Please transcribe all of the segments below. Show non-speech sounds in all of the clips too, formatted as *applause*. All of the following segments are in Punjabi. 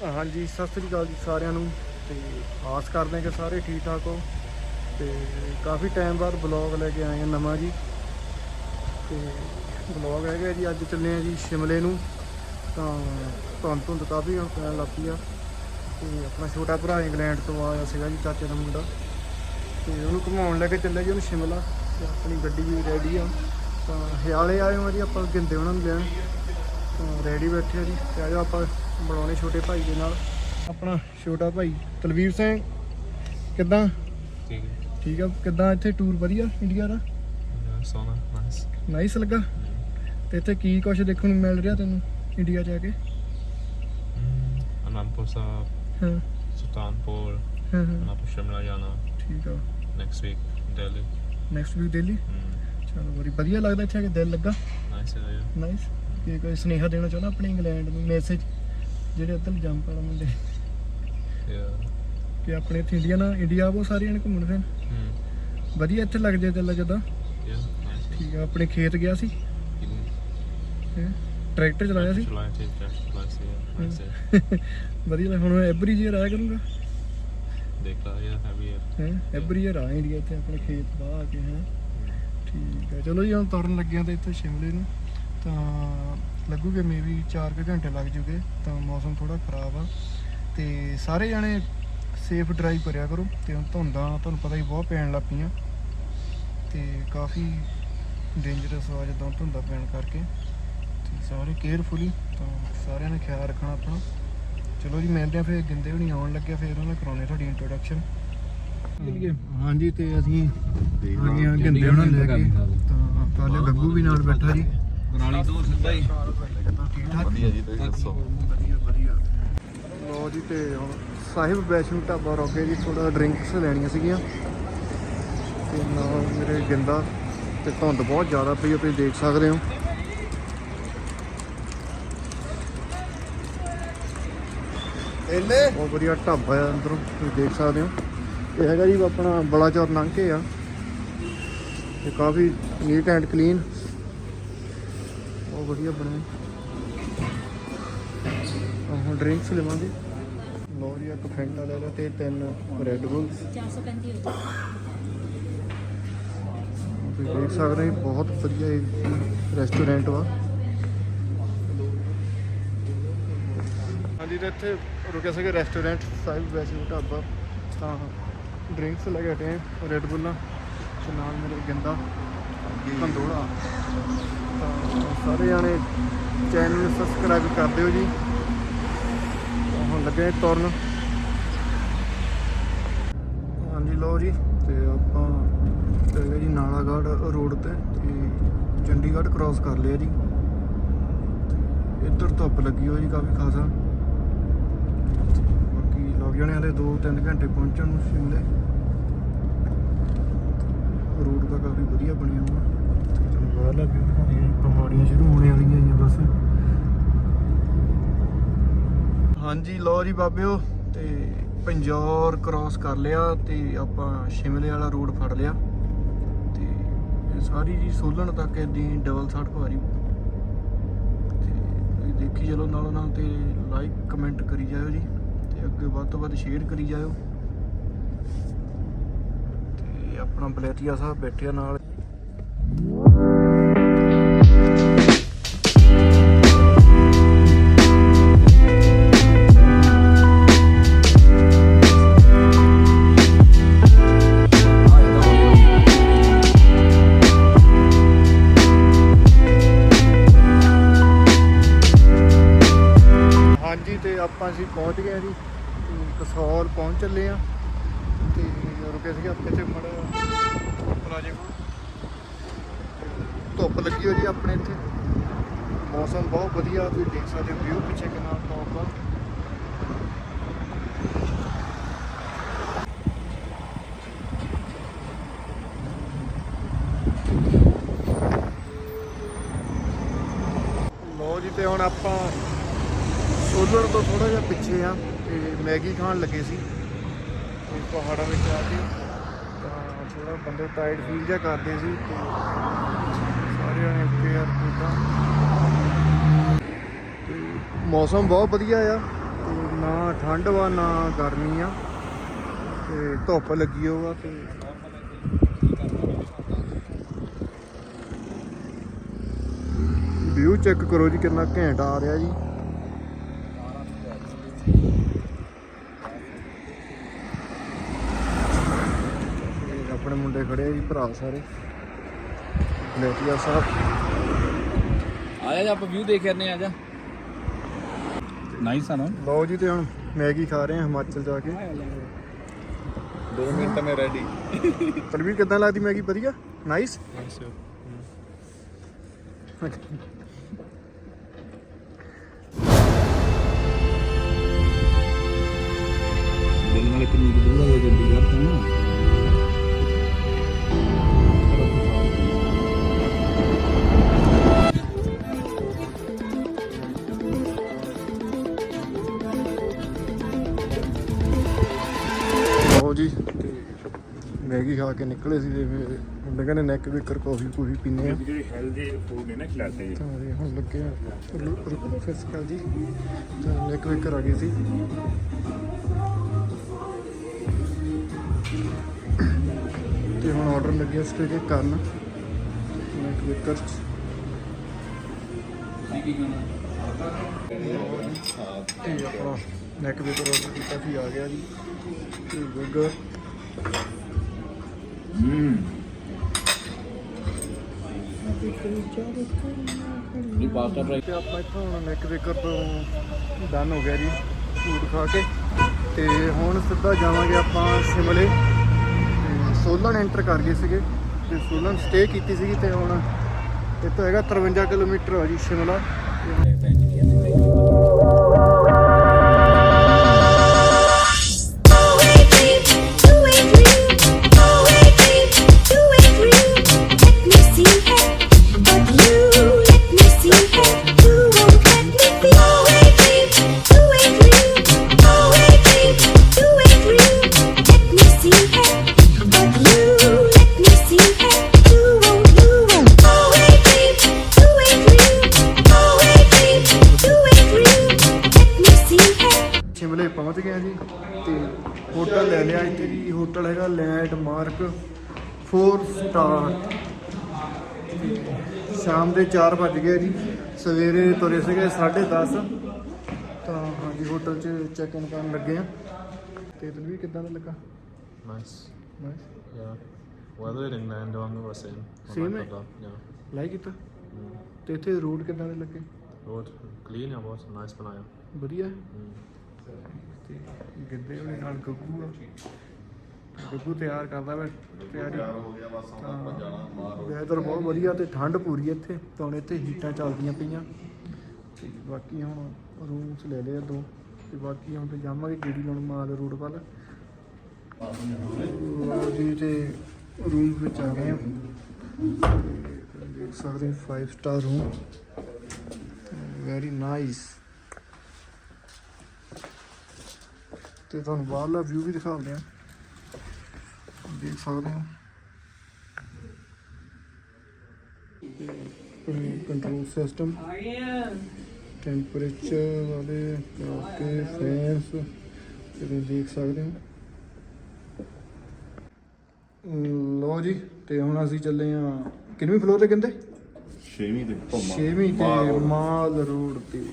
ਹਾਂਜੀ, ਸਤਿ ਸ੍ਰੀ ਅਕਾਲ ਜੀ ਸਾਰਿਆਂ ਨੂੰ। ਤੇ ਆਸ ਕਰਦੇ ਹਾਂ ਕਿ ਸਾਰੇ ਠੀਕ ਠਾਕ ਹੋ। ਤੇ ਕਾਫੀ ਟਾਈਮ ਬਾਅਦ ਬਲੌਗ ਲੈ ਕੇ ਆਏ ਹਾਂ ਨਵਾਂ ਜੀ। ਤੇ ਬਲੌਗ ਹੈਗਾ ਜੀ, ਅੱਜ ਚੱਲੇ ਆ ਜੀ ਸ਼ਿਮਲੇ ਨੂੰ। ਤਾਂ ਧੁੰਦ ਧੁੰਦ ਕਾਫੀ ਹੁਣ ਪੈਣ ਲੱਗ ਪਈ ਆ। ਤੇ ਆਪਣਾ ਛੋਟਾ ਭਰਾ ਇੰਗਲੈਂਡ ਤੋਂ ਆਇਆ ਸੀਗਾ ਜੀ, ਚਾਚੇ ਦਾ ਮੁੰਡਾ। ਤੇ ਉਹਨੂੰ ਘੁਮਾਉਣ ਲੈ ਕੇ ਚੱਲੇ ਜੀ ਉਹਨੂੰ ਸ਼ਿਮਲਾ। ਤੇ ਆਪਣੀ ਗੱਡੀ ਵੀ ਰੈਡੀ ਆ। ਤਾਂ ਹਿਆਲੇ ਆਏ ਹਾਂ ਜੀ ਆਪਾਂ ਗਿੰਦੇ ਉਹਨਾਂ ਨੂੰ ਲੈਣ। ਤਾਂ ਰੈਡੀ ਬੈਠੇ ਆ ਜੀ। ਤੇ ਆਜੋ ਆਪਾਂ ਬਣਾਉਣੇ ਛੋਟੇ ਭਾਈ ਦੇ ਨਾਲ। ਆਪਣਾ ਛੋਟਾ ਭਾਈ ਤਲਵੀਰ ਸਿੰਘ ਕਿੱਦਾਂ? ਠੀਕ ਹੈ। ਠੀਕ ਆ ਕਿੱਦਾਂ ਇੱਥੇ ਟੂਰ ਵਧੀਆ ਇੰਡੀਆ ਦਾ? ਸੋਨਾ ਨਾਈਸ ਨਾਈਸ ਲੱਗਾ? ਤੇ ਇੱਥੇ ਕੀ ਕੁਝ ਦੇਖਣ ਨੂੰ ਮਿਲ ਰਿਹਾ ਤੈਨੂੰ ਇੰਡੀਆ ਜਾ ਕੇ? ਅਨੰਦਪੁਰ ਸਾਹਿਬ ਹਾਂ। ਸੁਲਤਾਨਪੁਰ ਹਾਂ ਹਾਂ। ਅਨੰਦਪੁਰ ਸ਼ਿਮਲਾ ਜਾਣਾ। ਠੀਕ ਆ। Next week Delhi. Next week Delhi? ਚਲੋ ਬੜੀ ਵਧੀਆ ਲੱਗਦਾ ਇੱਥੇ ਆ ਕੇ ਦਿਲ ਲੱਗਾ? ਨਾਈਸ ਹੈ ਨਾਈਸ ਕੀ ਕੋਈ ਸੁਨੇਹਾ ਦੇਣਾ ਚਾਹੁੰਦਾ ਆਪਣੇ ਇੰਗਲੈਂਡ ਨੂੰ ਮੈਸੇਜ? ਜਿਹੜੇ ਉੱਧਰ ਜੰਪ ਵਾਲਾ ਮੁੰਡੇ। ਯਾ ਕਿ ਆਪਣੇ ਇੱਥੇ ਇੰਡੀਆ ਨਾਲ ਇੰਡੀਆ ਉਹ ਸਾਰੇ ਜਣੇ ਘੁੰਮਣ ਫਿਰ ਵਧੀਆ ਇੱਥੇ ਲੱਗ ਜਾਏ ਦਿਲ ਜਦਾਂ। ਯਾ ਠੀਕ ਆ ਆਪਣੇ ਖੇਤ ਗਿਆ ਸੀ। ਹੈਂ? ਟਰੈਕਟਰ ਚਲਾਇਆ ਸੀ। ਚਲਾਇਆ ਸੀ ਟੈਸਟ ਚਲਾਇਆ ਸੀ ਨਾਈਸ ਹੈ *laughs* ਵਧੀਆ ਲੱਗ- ਹੁਣ ਐਵਰੀ ਈਅਰ ਆਇਆ ਕਰੂੰਗਾ। ਦੇਖ ਲਾ ਯਾ ਹੈਵੀ ਹੈ ਹੈ? ਐਵਰੀ ਈਅਰ ਆ ਇੰਡੀਆ ਇੱਥੇ ਆਪਣੇ ਖੇਤ ਬਾਹ ਕੇ ਹੈ? ਠੀਕ ਹੈ ਚਲੋ ਜੀ ਹੁਣ ਤੁਰਨ ਲੱਗਿਆ ਤੇ ਇੱਥੇ ਸ਼ਿਮਲੇ ਨੂੰ। ਤਾਂ ਲੱਗੂਗੇ ਮੇਬੀ 4 ਕੁ ਘੰਟੇ ਲੱਗ ਜੂਗੇ ਤਾਂ ਮੌਸਮ ਥੋੜਾ ਖਰਾਬ ਆ। ਤੇ ਸਾਰੇ ਜਣੇ ਸੇਫ ਡਰਾਈਵ ਕਰਿਆ ਕਰੋ ਤੇ ਹੁਣ ਧੁੰਦਾਂ ਤੁਹਾਨੂੰ ਪਤਾ ਹੀ ਬਹੁਤ ਪੈਣ ਲੱਗ ਪਈਆਂ। ਤੇ ਕਾਫੀ ਡੇਂਜਰਸ ਆ ਜਦੋਂ ਧੁੰਦਾਂ ਪੈਣ ਕਰਕੇ। ਤੇ ਸਾਰੇ ਕੇਅਰਫੁਲੀ ਤਾਂ ਸਾਰਿਆਂ ਨੇ ਖਿਆਲ ਰੱਖਣਾ ਆਪਣਾ। ਚਲੋ ਜੀ ਮਿਲਦੇ ਆ ਫਿਰ ਗਿੰਦੇ ਹੁਣੀ ਆਉਣ ਲੱਗਿਆ ਫਿਰ ਉਹਨਾਂ ਕਰਾਉਣੇ ਤੁਹਾਡੀ ਇੰਟਰੋਡਕਸ਼ਨ ਹਾਂਜੀ ਤੇ ਅਸੀਂ ਆ ਗਿੰਦੇ ਉਹਨਾਂ ਨੂੰ ਲੈ ਕੇ ਤਾਂ ਕੱਲ ਗੱਗੂ ਵੀ ਨਾਲ ਬੈਠਾ ਜੀ। ਬਰਾਲੀ ਤੋਂ ਸਿੱਧਾ ਹੀ। ਠੀਕ ਠਾਕ ਵਧੀਆ ਜੀ ਤੁਸੀਂ ਦੱਸੋ। ਵਧੀਆ ਵਧੀਆ। ਲੋ ਜੀ ਤੇ ਹੁਣ ਸਾਹਿਬ ਵੈਸ਼ਨੂ ਢਾਬਾ ਰੋਕੇ ਜੀ ਥੋੜਾ ਡਰਿੰਕਸ ਲੈਣੀਆਂ ਸੀਗੀਆਂ। ਤੇ ਨਾਲ ਮੇਰੇ ਗਿੰਦਾ ਤੇ ਧੁੰਦ ਬਹੁਤ ਜ਼ਿਆਦਾ ਪਈ ਆ ਤੁਸੀਂ ਦੇਖ ਸਕਦੇ ਹੋ। ਇਹਨੇ ਬਹੁਤ ਵਧੀਆ ਢਾਬਾ ਆ ਅੰਦਰੋਂ ਤੁਸੀਂ ਦੇਖ ਸਕਦੇ ਹੋ। ਇਹ ਹੈਗਾ ਜੀ ਆਪਣਾ ਬਲਾਚੌਰ ਲੰਘ ਕੇ ਆ। ਤੇ ਕਾਫੀ ਨੀਟ ਐਂਡ ਕਲੀਨ ਬਹੁਤ ਵਧੀਆ ਬਣੇ ਹੁਣ ਡਰਿੰਕਸ ਲਵਾਂਗੇ। ਲੋ ਜੀ, ਇੱਕ ਫੈਂਟਾ ਲੈ ਲਿਆ ਤੇ ਤਿੰਨ ਰੈੱਡ ਬੁੱਲਸ 435 ਤੁਸੀਂ ਦੇਖ ਸਕਦੇ ਹੋ, ਬਹੁਤ ਵਧੀਆ ਰੈਸਟੋਰੈਂਟ ਵਾ। ਹਾਂਜੀ, ਤੇ ਇੱਥੇ ਰੁਕਿਆ ਸੀਗਾ ਰੈਸਟੋਰੈਂਟ ਸਾਹਿਬ ਵੈਸੇ ਢਾਬਾ। ਤਾਂ ਡਰਿੰਕਸ ਲੈ ਕੇ ਹਟੇ ਰੈੱਡ ਬੁੱਲਾਂ ਤੇ ਨਾਲ ਮੇਰੇ ਗੰਦਾ ਕੰਦੋੜਾ ਸਾਰੇ ਜਾਣੇ ਚੈਨਲ ਨੂੰ ਸਬਸਕ੍ਰਾਈਬ ਕਰ ਦਿਓ ਜੀ। ਹੁਣ ਲੱਗੇ ਆ ਤੁਰਨ। ਹਾਂਜੀ, ਲਓ ਜੀ, ਤੇ ਆਪਾਂ ਹੈਗਾ ਜੀ ਨਾਲਾਗੜ੍ਹ ਰੋਡ ਤੇ ਤੇ ਚੰਡੀਗੜ੍ਹ ਕ੍ਰਾਸ ਕਰ ਲਿਆ ਜੀ। ਤੇ ਇੱਧਰ ਧੁੱਪ ਲੱਗੀ ਹੋਈ ਜੀ ਕਾਫੀ ਖਾਸਾ। ਬਾਕੀ ਲੱਗ ਜਾਣੇ ਹਲੇ 2-3 ਘੰਟੇ ਪਹੁੰਚਣ ਨੂੰ ਸ਼ਿਮਲੇ। ਰੋਡ ਦਾ ਕਾਫੀ ਵਧੀਆ ਬਣਿਆ ਹੋਇਆ। ਬਾਹਰਲਾ ਵੀ ਦਿਖਾਉਂਦੇ ਆ ਪਹਾੜੀਆਂ ਸ਼ੁਰੂ ਹੋਣੇ ਵਾਲੀਆਂ ਹੀ ਬਸ। ਹਾਂਜੀ, ਲਓ ਜੀ ਬਾਬਿਓ, ਤੇ ਪੰਜੌਰ ਕ੍ਰਾਸ ਕਰ ਲਿਆ ਤੇ ਆਪਾਂ ਸ਼ਿਮਲੇ ਵਾਲਾ ਰੋਡ ਫੜ ਲਿਆ। ਤੇ ਸਾਰੀ ਜੀ ਸੋਲਣ ਤੱਕ ਏਦੀ ਡਬਲ ਸੜਕ ਵਾਰੀ ਤੇ ਤੁਸੀਂ ਦੇਖੀ ਚਲੋ ਨਾਲੋਂ ਨਾਲ ਤੇ ਲਾਈਕ ਕਮੈਂਟ ਕਰੀ ਜਾਇਓ ਜੀ, ਤੇ ਅੱਗੇ ਵੱਧ ਤੋਂ ਵੱਧ ਸ਼ੇਅਰ ਕਰੀ ਜਾਇਓ। ਤੇ ਆਪਣਾ ਬਲੇਤੀਆ ਸਾਹਿਬ ਬੈਠਿਆ ਨਾਲ। ਆਪਾਂ ਅਸੀਂ ਜੀ। ਤੇ ਕਸੌਲ ਪਹੁੰਚ ਚੱਲੇ ਆ। ਤੇ ਰੁਕੇ ਸੀਗੇ ਆਪਣੇ ਤੇ ਮੜਾ ਪਲਾਜੇ ਕੋਲ। ਧੁੱਪ ਲੱਗੀ ਹੋਈ ਜੀ ਆਪਣੇ ਇੱਥੇ। ਮੌਸਮ ਬਹੁਤ ਵਧੀਆ, ਤੁਸੀਂ ਦੇਖ ਸਕਦੇ ਹੋ ਵਿਊ ਪਿੱਛੇ ਕਿੰਨਾ ਟੌਪ ਆ। ਲੋ ਜੀ, ਤੇ ਹੁਣ ਆਪਾਂ ਉਧਰ ਤੋਂ ਥੋੜਾ ਜਿਹਾ ਪਿੱਛੇ ਆ ਤੇ ਮੈਗੀ ਖਾਣ ਲੱਗੇ ਸੀ। ਤੇ ਪਹਾੜਾਂ ਵਿੱਚ ਆ ਕੇ ਤਾਂ ਥੋੜਾ ਬੰਦੇ ਟਾਇਰਡ ਫੀਲ ਜਿਹਾ ਕਰਦੇ ਸੀ ਤੇ ਸਾਰੇ ਜਣੇ ਪੇਅਰ ਪੂਰਾ ਤੇ ਮੌਸਮ ਬਹੁਤ ਵਧੀਆ ਆ ਤੇ ਨਾ ਠੰਡ ਵਾ, ਨਾ ਗਰਮੀ ਆ। ਤੇ ਧੁੱਪ ਲੱਗੀ ਹੋਗਾ ਤੇ ਵਿਊ ਚੈੱਕ ਕਰੋ ਜੀ ਕਿੰਨਾ ਘੈਂਟ ਆ ਰਿਹਾ ਜੀ ਤੇ ਆਪਣੇ ਮੁੰਡੇ ਖੜੇ ਆ ਜੀ ਭਰਾ ਸਾਰੇ। ਗਲੇਟੀਆ ਸਾਹਿਬ ਆ ਜਾ ਆਪਾਂ ਵਿਊ ਦੇਖ ਕਰਨੇ ਆ ਜਾ। ਨਾਈਸ ਆ ਨਾ। ਲਓ ਜੀ ਤੇ ਹੁਣ ਮੈਗੀ ਖਾ ਰਹੇ ਆ ਹਿਮਾਚਲ ਜਾ ਕੇ। 2 ਮਿੰਟ ਮੇ ਰੈਡੀ ਤਲਵੀਰ ਕਿੱਦਾਂ ਲੱਗਦੀ ਮੈਗੀ? ਵਧੀਆ? ਨਾਈਸ ਦਿਲ ਨਾਲ ਕਿੰਨੀ ਕੁ ਦੂਰ ਹੋ ਜਾਂਦੀ ਯਾਰ ਤੂੰ ਲਓ ਜੀ। ਤੇ ਮੈਗੀ ਖਾ ਕੇ ਨਿਕਲੇ ਸੀ ਤੇ ਫਿਰ ਮੁੰਡੇ ਕਹਿੰਦੇ ਨੈਕ ਵਿਕਰ ਕਾਫੀ ਪੂਰੀ ਪੀਨੇ ਆ। ਜਿਹੜੀ ਹੈਲਦੀ ਫੂਡ ਨੇ ਨਾ ਖਿਲਾਤੇ। ਜੀ ਤਾਂ ਹੁਣ ਲੱਗੇ ਆ। ਰੁਕੋ ਫਿਰ ਸਕਾਲ ਜੀ। ਤਾਂ ਨੈਕ ਵਿਕਰ ਆ ਗਈ ਸੀ। ਤੇ ਹੁਣ ਆਰਡਰ ਲੱਗਿਆ ਸਟੇ ਕੇ ਕਰਨ। ਨੈਕ ਵਿਕਰ ਚ ਤੇ ਆਪਣਾ ਨੈਕ ਵਿਕਰ ਆਰਡਰ ਕੀਤਾ ਸੀ ਆ ਗਿਆ ਜੀ। ਤੇ ਬਰਗਰ ਹੂੰ ਇਹ ਪਾਸਤਾ ਟਰਾਈ ਤੇ ਆਪਾਂ ਇੱਥੋਂ ਹੁਣ ਨੈਕ ਵੇਕਰ ਤੋਂ ਡਨ ਹੋ ਗਿਆ ਜੀ ਫੂਡ ਖਾ ਕੇ। ਤੇ ਹੁਣ ਸਿੱਧਾ ਜਾਵਾਂਗੇ ਆਪਾਂ ਸ਼ਿਮਲੇ। ਤੇ ਸੋਲਨ ਐਂਟਰ ਕਰ ਗਏ ਸੀਗੇ। ਤੇ ਸੋਲਨ ਸਟੇ ਕੀਤੀ ਸੀਗੀ ਤੇ ਹੁਣ ਇੱਥੋਂ ਹੈਗਾ 53 ਕਿਲੋਮੀਟਰ ਆ ਜੀ ਸ਼ਿਮਲਾ। ਸ਼ਿਮਲੇ ਪਾਰਕ 4 ਸਟਾਰ। ਸ਼ਾਮ ਦੇ 4 ਵਜ ਗਏ ਜੀ। ਸਵੇਰੇ ਤੁਰੇ ਸੀਗੇ 10:30 ਤਾਂ ਹਾਂਜੀ ਹੋਟਲ 'ਚ ਚੈੱਕ ਇਨ ਕਰਨ ਲੱਗੇ ਆ। ਤੇ ਤੈਨੂੰ ਵੀ ਕਿੱਦਾਂ ਦਾ ਲੱਗਾ? Nice nice ya weather in Mandong was same same ਹੈ? ਯਾ ਲਾਈਕ ਇਟ ਤੇ ਇੱਥੇ ਰੋਡ ਕਿੱਦਾਂ ਦੇ ਲੱਗੇ? ਰੋਡ ਕਲੀਨ ਹੈ ਬਹੁਤ ਨਾਈਸ ਬਣਾਇਆ। ਵਧੀਆ ਤੇ ਗਿੱਦੇ ਹੋਣੇ ਨਾਲ ਗੱਗੂ ਆ। ਗੱਗੂ ਤਿਆਰ ਕਰਦਾ ਵਾ ਤਿਆਰੀ। ਹੋ ਗਿਆ ਬਸ ਹੁਣ ਆਪਾਂ ਜਾਣਾ ਮਾਰ ਵੈਦਰ ਬਹੁਤ ਵਧੀਆ ਤੇ ਠੰਡ ਪੂਰੀ ਇੱਥੇ। ਤਾਂ ਹੁਣ ਇੱਥੇ ਹੀਟਾਂ ਚੱਲਦੀਆਂ ਪਈਆਂ। ਤੇ ਬਾਕੀ ਹੁਣ ਰੂਮਸ ਲੈ ਲਏ ਦੋ। ਤੇ ਬਾਕੀ ਹੁਣ ਤੇ ਜਾਵਾਂਗੇ ਗੇੜੀ ਲਾਉਣ ਮਾਲ ਰੋਡ ਵੱਲ। ਲਓ ਜੀ ਤੇ ਰੂਮ ਵਿੱਚ ਆ ਗਏ ਆ। ਦੇਖ ਸਕਦੇ 5 ਸਟਾਰ ਰੂਮ ਵੈਰੀ ਨਾਈਸ ਤੇ ਤੁਹਾਨੂੰ ਬਾਹਰਲਾ ਵਿਊ ਵੀ ਦਿਖਾਉਂਦੇ ਆ। ਦੇਖ ਸਕਦੇ ਹੋ। ਕੰਟਰੋਲ ਸਿਸਟਮ ਟੈਂਪਰੇਚਰ ਵਾਲੇ ਓਕੇ ਫੈਨਸ ਤੁਸੀਂ ਦੇਖ ਸਕਦੇ ਹੋ। ਲਓ ਜੀ ਤੇ ਹੁਣ ਅਸੀਂ ਚੱਲੇ ਆ ਕਿੰਨਵੇਂ ਫਲੋਰ ਤੇ ਕਹਿੰਦੇ? ਛੇਵੀਂ ਤੇ ਘੁੰਮਾ ਛੇਵੀਂ ਤੇ ਮਾਲ ਰੋਡ। ਤੇ।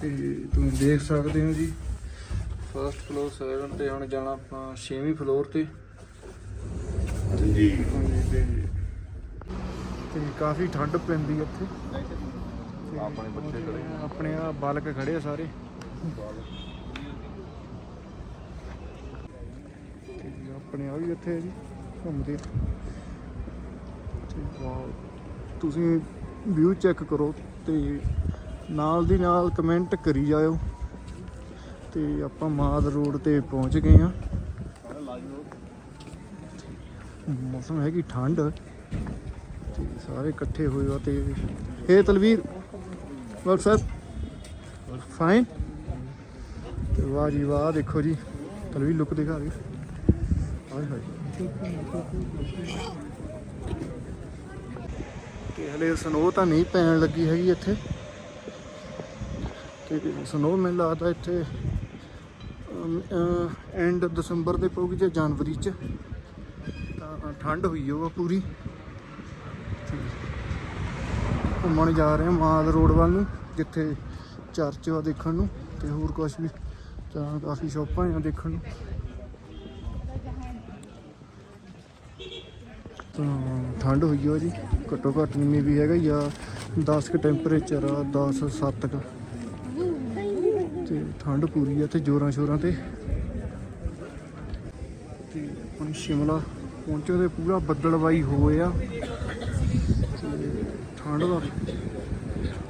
ਤੇ ਤੁਸੀਂ ਦੇਖ ਸਕਦੇ ਹੋ ਜੀ। ਫਰਸਟ ਫਲੋਰ 7 ਤੇ ਹੁਣ ਜਾਣਾ ਆਪਾਂ ਛੇਵੀਂ ਫਲੋਰ ਤੇ। ਜੀ ਤੇ ਕਾਫੀ ਠੰਡ ਪੈਂਦੀ ਇੱਥੇ। ਆਪਣੇ ਬੱਚੇ ਖੜੇ ਆਪਣੇ ਆ ਬਾਲਕ ਖੜੇ ਆ ਸਾਰੇ। ਤੇ ਆਪਣੇ ਆ ਵੀ ਇੱਥੇ ਆ ਜੀ ਘੁੰਮਦੇ। ਤੇ ਵਾਓ। ਤੁਸੀਂ ਵਿਊ ਚੈੱਕ ਕਰੋ ਤੇ ਨਾਲ ਦੀ ਨਾਲ ਕਮੈਂਟ ਕਰੀ ਜਾਇਓ। ਤੇ ਆਪਾਂ ਮਾਦ ਰੋਡ ਤੇ ਪਹੁੰਚ ਗਏ ਆ। ਮੌਸਮ ਹੈਗੀ ਠੰਡ ਤੇ ਸਾਰੇ ਇਕੱਠੇ ਹੋਏ ਆ ਤੇ ਇਹ ਤਲਵੀਰ WhatsApp ਫਾਈਨ ਤੇ ਵਾਹ ਜੀ ਵਾਹ, ਦੇਖੋ ਜੀ, ਤਲਵੀਰ ਲੁੱਕ ਦਿਖਾ ਰਹੀ। ਹਾਏ ਹਾਏ। ਤੇ ਹਲੇ ਸਨੋ ਤਾਂ ਨਹੀਂ ਪੈਣ ਲੱਗੀ ਹੈਗੀ ਇੱਥੇ। ਤੇ ਸਨੋ ਮੈਨੂੰ ਲੱਗਦਾ ਇੱਥੇ ਐਂਡ ਦਸੰਬਰ ਦੇ ਪਊਗੀ ਜਾਂ ਜਨਵਰੀ ਚ। ਠੰਡ ਹੋਈ ਹੋਊ ਪੂਰੀ। ਘੁੰਮਣ ਜਾ ਰਹੇ ਹਾਂ ਮਾਲ ਰੋਡ ਵੱਲ ਨੂੰ, ਜਿੱਥੇ ਚਰਚ ਆ ਦੇਖਣ ਨੂੰ ਤੇ ਹੋਰ ਕੁਝ ਵੀ। ਤਾਂ ਕਾਫੀ ਸ਼ੋਪਾਂ ਆ ਦੇਖਣ ਨੂੰ। ਤਾਂ ਠੰਡ ਹੋਈ ਹੋ ਜੀ, ਘੱਟੋ ਘੱਟ ਨਿੰਮੀ ਵੀ ਹੈਗਾ ਜਾਂ 10 ਕ ਟੈਂਪਰੇਚਰ ਆ 10 7 ਕ। ਤੇ ਠੰਡ ਪੂਰੀ ਆ ਤੇ ਜੋਰਾਂ ਸ਼ੋਰਾਂ ਤੇ। ਤੇ ਹੁਣ ਸ਼ਿਮਲਾ ਪਹੁੰਚੋ ਤੇ ਪੂਰਾ ਬੱਦਲਵਾਈ ਹੋਇਆ ਤੇ ਠੰਡ ਦਾ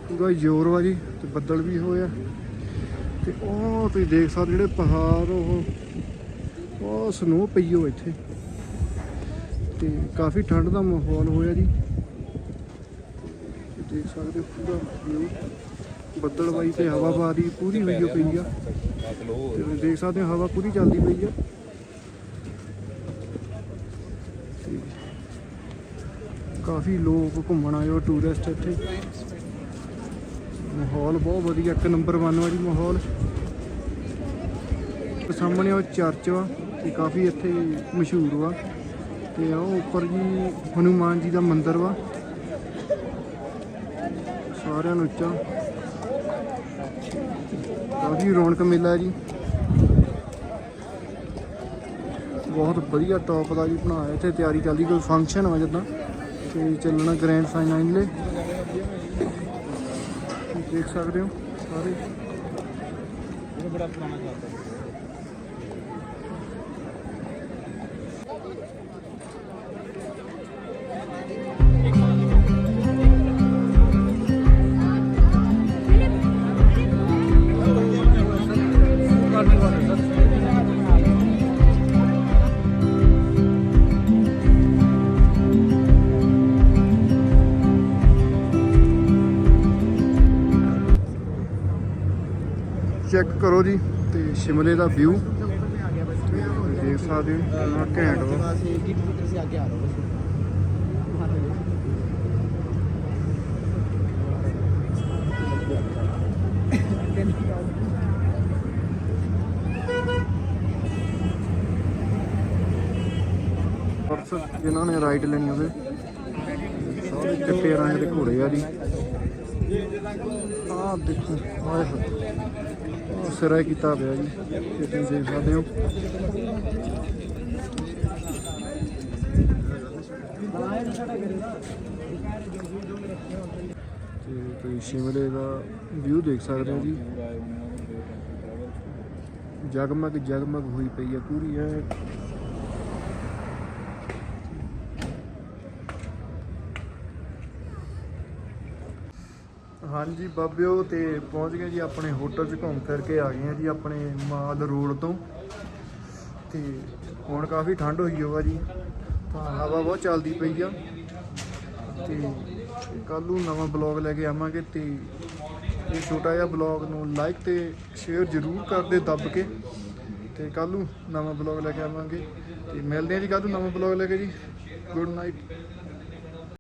ਪੂਰਾ ਜ਼ੋਰ ਵਾ ਜੀ, ਤੇ ਬੱਦਲ ਵੀ ਹੋਇਆ ਤੇ ਉਹ ਤੁਸੀਂ ਦੇਖ ਸਕਦੇ ਜਿਹੜੇ ਪਹਾੜ, ਉਹ ਉਹ ਸਨੋ ਪਈ ਹੋ ਇੱਥੇ। ਤੇ ਕਾਫੀ ਠੰਡ ਦਾ ਮਾਹੌਲ ਹੋਇਆ ਜੀ। ਦੇਖ ਸਕਦੇ ਹੋ ਪੂਰਾ ਵਿਊ ਬੱਦਲਵਾਈ ਤੇ ਹਵਾ ਬਾਰੀ ਪੂਰੀ ਹੋਈ ਪਈ ਆ। ਤੇ ਤੁਸੀਂ ਦੇਖ ਸਕਦੇ ਹੋ ਹਵਾ ਪੂਰੀ ਚੱਲਦੀ ਪਈ ਆ। ਤੇ ਕਾਫੀ ਲੋਕ ਘੁੰਮਣ ਆਏ ਹੋ ਟੂਰਿਸਟ ਇੱਥੇ। ਮਾਹੌਲ ਬਹੁਤ ਵਧੀਆ, ਇੱਕ ਨੰਬਰ 1 ਵਾਲੀ ਮਾਹੌਲ। ਸਾਹਮਣੇ ਉਹ ਚਰਚ ਵਾ, ਤੇ ਕਾਫੀ ਇੱਥੇ ਮਸ਼ਹੂਰ ਵਾ। ਤੇ ਉਹ ਉੱਪਰ ਜੀ ਹਨੂਮਾਨ ਜੀ ਦਾ ਮੰਦਿਰ ਵਾ। ਸਾਰਿਆਂ ਨੂੰ ਉੱਚਾ। ਕਾਫੀ ਰੌਣਕ ਮੇਲਾ ਜੀ। ਬਹੁਤ ਵਧੀਆ ਟੌਪ ਦਾ ਜੀ ਬਣਾਇਆ। ਇੱਥੇ ਤਿਆਰੀ ਚੱਲਦੀ, ਕੋਈ ਫੰਕਸ਼ਨ ਵਾ ਜਿੱਦਾਂ। ਤੇ ਚੱਲਣਾ ਗ੍ਰੈਂਡ ਫਾਈਨਲ ਦੇਖ ਸਕਦੇ ਹੋ ਸਾਰੇ। ਚੈੱਕ ਕਰੋ ਜੀ ਤੇ ਸ਼ਿਮਲੇ ਦਾ ਵਿਊ ਦੇਖ ਸਕਦੇ ਹੋ, ਕਿੰਨਾ ਘੈਂਟ ਵਾ। ਪਰਸ ਜਿਨ੍ਹਾਂ ਨੇ ਰਾਈਡ ਲੈਣੀ ਉਹਦੇ। ਸਾਰੇ ਚਿੱਟੇ ਰੰਗ ਦੇ ਘੋੜੇ ਆ ਜੀ। ਆਹ ਦੇਖੋ ਆਏ ਹੋਏ ਆਹ ਸਿਰਾ ਕੀਤਾ ਪਿਆ ਜੀ, ਇਹ ਤੁਸੀਂ ਦੇਖ ਸਕਦੇ ਹੋ। ਤੇ ਤੁਸੀਂ ਸ਼ਿਮਲੇ ਦਾ ਵਿਊ ਦੇਖ ਸਕਦੇ ਹੋ ਜੀ। ਜਗਮਗ ਜਗਮਗ ਹੋਈ ਪਈ ਹੈ ਪੂਰੀ ਹੈ ਹਾਂਜੀ ਬਾਬਿਓ ਤੇ ਪਹੁੰਚ ਗਏ ਜੀ ਆਪਣੇ ਹੋਟਲ 'ਚ ਘੁੰਮ ਫਿਰ ਕੇ ਆ ਗਏ ਆ ਜੀ ਆਪਣੇ ਮਾਲ ਰੋਡ ਤੋਂ। ਤੇ ਹੁਣ ਕਾਫੀ ਠੰਡ ਹੋਈ ਹੋਗਾ ਜੀ। ਤਾਂ ਹਵਾ ਬਹੁਤ ਚੱਲਦੀ ਪਈ ਆ। ਤੇ ਕੱਲ ਨੂੰ ਨਵਾਂ ਬਲੌਗ ਲੈ ਕੇ ਆਵਾਂਗੇ ਤੇ ਇਹ ਛੋਟਾ ਜਿਹਾ ਬਲੌਗ ਨੂੰ ਲਾਈਕ ਤੇ ਸ਼ੇਅਰ ਜ਼ਰੂਰ ਕਰ ਦੇ ਦੱਬ ਕੇ। ਤੇ ਕੱਲ ਨੂੰ ਨਵਾਂ ਬਲੌਗ ਲੈ ਕੇ ਆਵਾਂਗੇ। ਤੇ ਮਿਲਦੇ ਆ ਜੀ ਕੱਲ ਨੂੰ ਨਵਾਂ ਬਲੌਗ ਲੈ ਕੇ ਜੀ। Good night